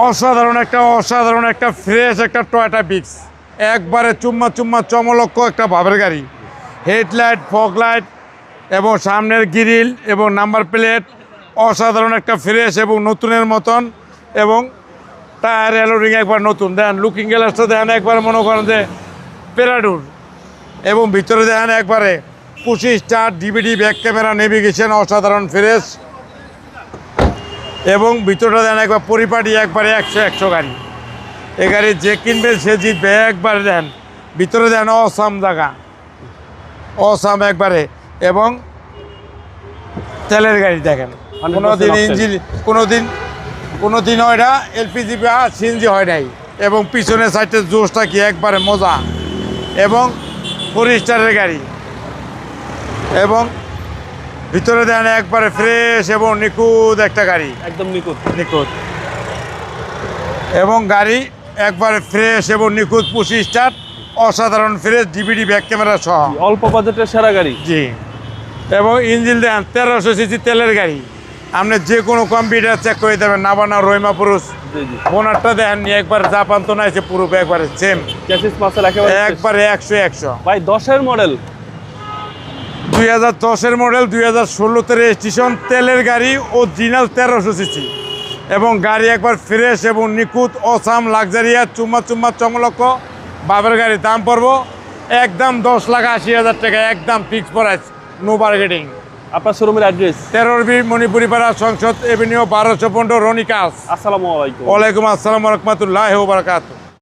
অসাধারণ একটা অসাধারণ একটা ফ্রেশ একটা টয়টা বিক্স একবারে চুম্মা চুম্মা চমলক্ষ একটা ভাবের গাড়ি। হেডলাইট ফগ লাইট এবং সামনের গ্রিল এবং নাম্বার প্লেট অসাধারণ একটা ফ্রেশ এবং নতুনের মতন এবং টায়ার এলোরিং একবার নতুন। দেন লুকিং গ্লাসটা দেখেন একবার, মনে করেন যে প্যারাডুর এবং ভিতরে দেখেন একবারে পঁচিশ star DVD back camera navigation অসাধারণ ফ্রেশ এবং ভিতরটা দেন একবার পরিপাটি একবারে একশো একশো গাড়ি। এ গাড়ি যে কিনবে সে জিতবে। একবারে দেন ভিতরে দেন অসাম জায়গা। অসাম একবারে। এবং তেলের গাড়ি দেখেন। 100% কোনো দিন ইঞ্জিন কোনো দিন কোনো দিন হয় না এলপিজি বা সিএনজি হয় নাই। এবং পিছনের সাইডে জোসটা কি একবারে মজা। এবং ফোর স্টারের গাড়ি। এবং ভিতরে দেন একবারে ফ্রেশ এবং নিখুঁত একটা গাড়ি। একদম নিখুঁত। নিখুঁত। এবং গাড়ি একবারে ফ্রেশ এবং নিখুঁত পঁচিশ স্টার অসাধারণ ফ্রেশ ডিভিডি ব্যাক ক্যামেরা সহ। অল্প বাজেটের সেরা গাড়ি। জি। এবং ইঞ্জিন দেন তেরোশো সিসি তেলের গাড়ি। আপনি যে কোনো কম্পিউটার চেক করে দেবেন নাবানা রহিমা পুরুষ বোনারটা দেখেন নি একবার জাপান তো না এসে পুরো একবারে সেম একবারে একশো একশো। ভাই দশের মডেল দুই হাজার দশের মডেল দুই হাজার ষোলোতে রেজিস্ট্রেশন তেলের গাড়ি ও জিনাল তেরোশো সিসি। এবং গাড়ি একবার ফ্রেশ এবং নিখুঁত অসাম লাক্সারিয়া চুম্মা চুম্মা চমলক্ষ বাবের গাড়ি। দাম পড়ব একদম দশ লাখ আশি হাজার টাকা একদম ফিক্স প্রাইস নো বার্গেটিং আপনার শোরুমের অ্যাড্রেস তেরোর বি মণিপুরি পাড়া সংসদ এভিনিউ বারোশো পনেরো রনিকাস আসসালামু আলাইকুম। ওয়ালাইকুম আসসালাম রহমতুল্লাহ বারকাত